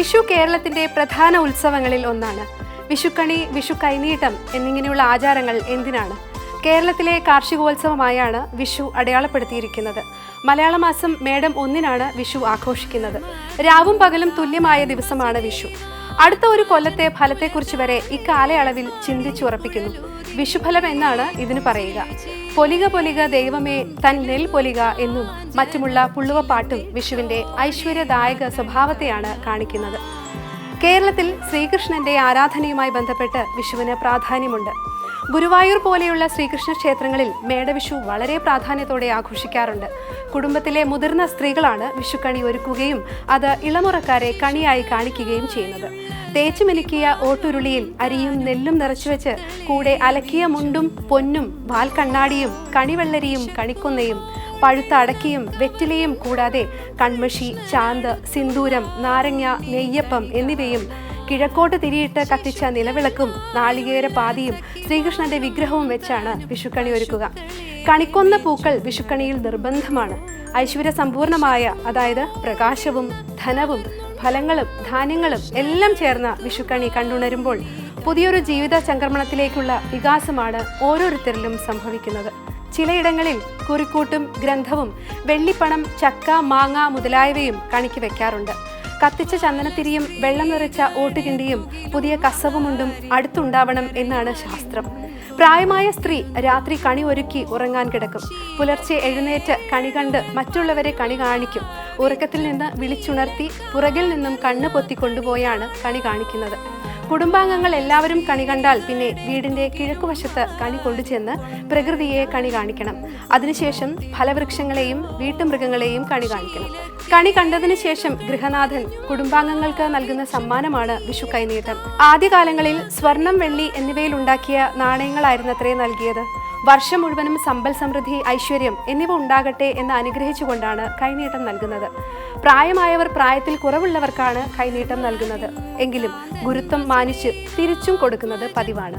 വിഷു കേരളത്തിന്റെ പ്രധാന ഉത്സവങ്ങളിൽ ഒന്നാണ്. വിഷുക്കണി വിഷു കൈനീട്ടം എന്നിങ്ങനെയുള്ള ആചാരങ്ങൾ എന്തിനാണ്? കേരളത്തിലെ കാർഷികോത്സവമായാണ് വിഷു അടയാളപ്പെടുത്തിയിരിക്കുന്നത്. മലയാള മാസം മേടം ഒന്നിനാണ് വിഷു ആഘോഷിക്കുന്നത്. രാവും പകലും തുല്യമായ ദിവസമാണ് വിഷു. അടുത്ത ഒരു കൊല്ലത്തെ ഫലത്തെക്കുറിച്ച് വരെ ഇക്കാലയളവിൽ ചിന്തിച്ചുറപ്പിക്കുന്നു വിഷുഫലം എന്നാണ് ഇതിന് പറയുക. പൊലിക പൊലിക ദൈവമേ തൻ നെൽ പൊലിക എന്നും മറ്റുമുള്ള പുള്ളുവപ്പാട്ടും വിഷുവിന്റെ ഐശ്വര്യദായക സ്വഭാവത്തെയാണ് കാണിക്കുന്നത്. കേരളത്തിൽ ശ്രീകൃഷ്ണന്റെ ആരാധനയുമായി ബന്ധപ്പെട്ട് വിഷുവിന് പ്രാധാന്യമുണ്ട്. ഗുരുവായൂർ പോലെയുള്ള ശ്രീകൃഷ്ണ ക്ഷേത്രങ്ങളിൽ മേടവിഷു വളരെ പ്രാധാന്യത്തോടെ ആഘോഷിക്കാറുണ്ട്. കുടുംബത്തിലെ മുതിർന്ന സ്ത്രീകളാണ് വിഷുക്കണി ഒരുക്കുകയും അത് ഇളമുറക്കാരെ കണിയായി കാണിക്കുകയും ചെയ്യുന്നത്. തേച്ചു മിനുക്കിയ ഓട്ടുരുളിയിൽ അരിയും നെല്ലും നിറച്ചുവെച്ച് കൂടെ അലക്കിയ മുണ്ടും പൊന്നും വാൽക്കണ്ണാടിയും കണിവെള്ളരിയും കണിക്കൊന്നയും പഴുത്ത അടക്കയും വെറ്റിലയും കൂടാതെ കൺമഷി ചാന്ത് സിന്ദൂരം നാരങ്ങ നെയ്യപ്പം എന്നിവയും കിഴക്കോട്ട് തിരിയിട്ട് കത്തിച്ച നിലവിളക്കും നാളികേര പാതിയും ശ്രീകൃഷ്ണന്റെ വിഗ്രഹവും വെച്ചാണ് വിഷുക്കണി ഒരുക്കുക. കണിക്കൊന്ന പൂക്കൾ വിഷുക്കണിയിൽ നിർബന്ധമാണ്. ഐശ്വര്യ സമ്പൂർണമായ അതായത് പ്രകാശവും ധനവും ഫലങ്ങളും ധാന്യങ്ങളും എല്ലാം ചേർന്ന വിഷുക്കണി കണ്ടുണരുമ്പോൾ പുതിയൊരു ജീവിത സംക്രമണത്തിലേക്കുള്ള വികാസമാണ് ഓരോരുത്തരിലും സംഭവിക്കുന്നത്. ചിലയിടങ്ങളിൽ കുറിക്കൂട്ടും ഗ്രന്ഥവും വെള്ളിപ്പണം ചക്ക മാങ്ങ മുതലായവയും കണിക്ക് വെക്കാറുണ്ട്. കത്തിച്ച ചന്ദനത്തിരിയും വെള്ളം നിറച്ച ഓട്ടുകിണ്ടിയും പുതിയ കസവുമുണ്ടും അടുത്തുണ്ടാവണം എന്നാണ് ശാസ്ത്രം. പ്രായമായ സ്ത്രീ രാത്രി കണി ഒരുക്കി ഉറങ്ങാൻ കിടക്കും. പുലർച്ചെ എഴുന്നേറ്റ് കണി കണ്ട് മറ്റുള്ളവരെ കണി കാണിക്കും. ഉറക്കത്തിൽ നിന്ന് വിളിച്ചുണർത്തി പുറകിൽ നിന്നും കണ്ണ് പൊത്തി കൊണ്ടുപോയാണ് കണി കാണിക്കുന്നത്. കുടുംബാംഗങ്ങൾ എല്ലാവരും കണി കണ്ടാൽ പിന്നെ വീടിന്റെ കിഴക്കുവശത്ത് കണി കൊണ്ടുചെന്ന് പ്രകൃതിയെ കണി കാണിക്കണം. അതിനുശേഷം ഫലവൃക്ഷങ്ങളെയും വീട്ടുമൃഗങ്ങളെയും കണി കാണിക്കണം. കണി കണ്ടതിന് ശേഷം ഗൃഹനാഥൻ കുടുംബാംഗങ്ങൾക്ക് നൽകുന്ന സമ്മാനമാണ് വിഷു കൈനീട്ടം. ആദ്യകാലങ്ങളിൽ സ്വർണം വെള്ളി എന്നിവയിൽ ഉണ്ടാക്കിയ നാണയങ്ങളായിരുന്നത്രേ നൽകിയത്. വർഷം മുഴുവനും സമ്പൽ സമൃദ്ധി ഐശ്വര്യം എന്നിവ ഉണ്ടാകട്ടെ എന്ന് അനുഗ്രഹിച്ചുകൊണ്ടാണ് കൈനീട്ടം നൽകുന്നത്. പ്രായമായവർ പ്രായത്തിൽ കുറവുള്ളവർക്കാണ് കൈനീട്ടം നൽകുന്നത്. എങ്കിലും ഗുരുത്വം മാനിച്ച് തിരിച്ചും കൊടുക്കുന്നത് പതിവാണ്.